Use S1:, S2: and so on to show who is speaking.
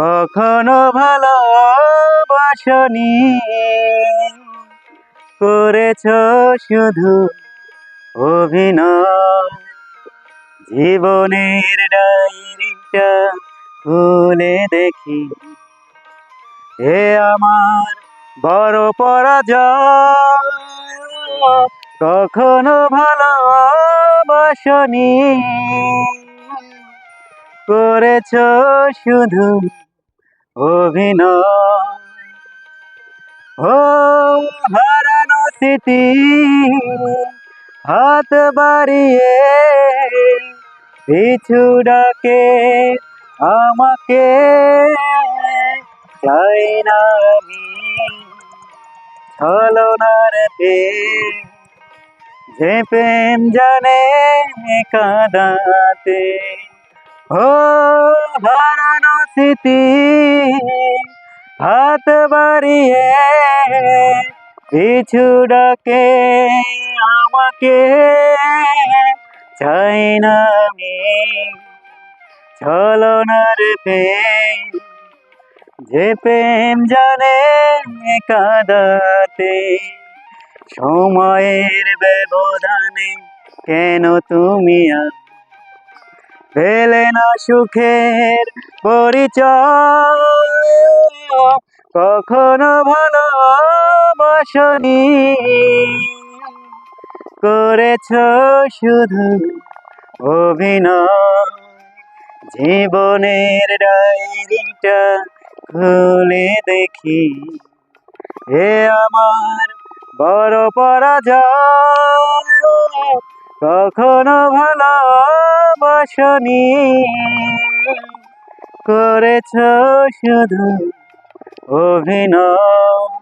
S1: কখনো ভালোবাসনি। করেছ শুধু অভিনয়। জীবনের ডায়েরিটা খুলে দেখি। এ আমার বড় পরাজয়। কখনো ভালোবাসনি। করেছ শুধু অভিনয়। ও স্মৃতি হাত বাড়িয়ে পিছু ডাকে আমাকে, চাই না আমি ছলনার প্রেম যে প্রেম জানে কাঁদাতে। ও হারানো স্মৃতি হাত বাড়িয়ে পিছু ডাকে আমাকে। চাই না আমি ছলনার প্রেম, যে প্রেম জানে কাঁদাতে। সময়ের ব্যবধানে কেন তুমি আজ পেলে না সুখের পরিচয়। কখনো ভালোবাসনি। করেছ শুধু অভিনয়। জীবনের ডায়েরিটা খুলে দেখি। হে আমার বড় পরাজয়। কখনো ভালোবাসনি করেছ শুধু অভিনয়।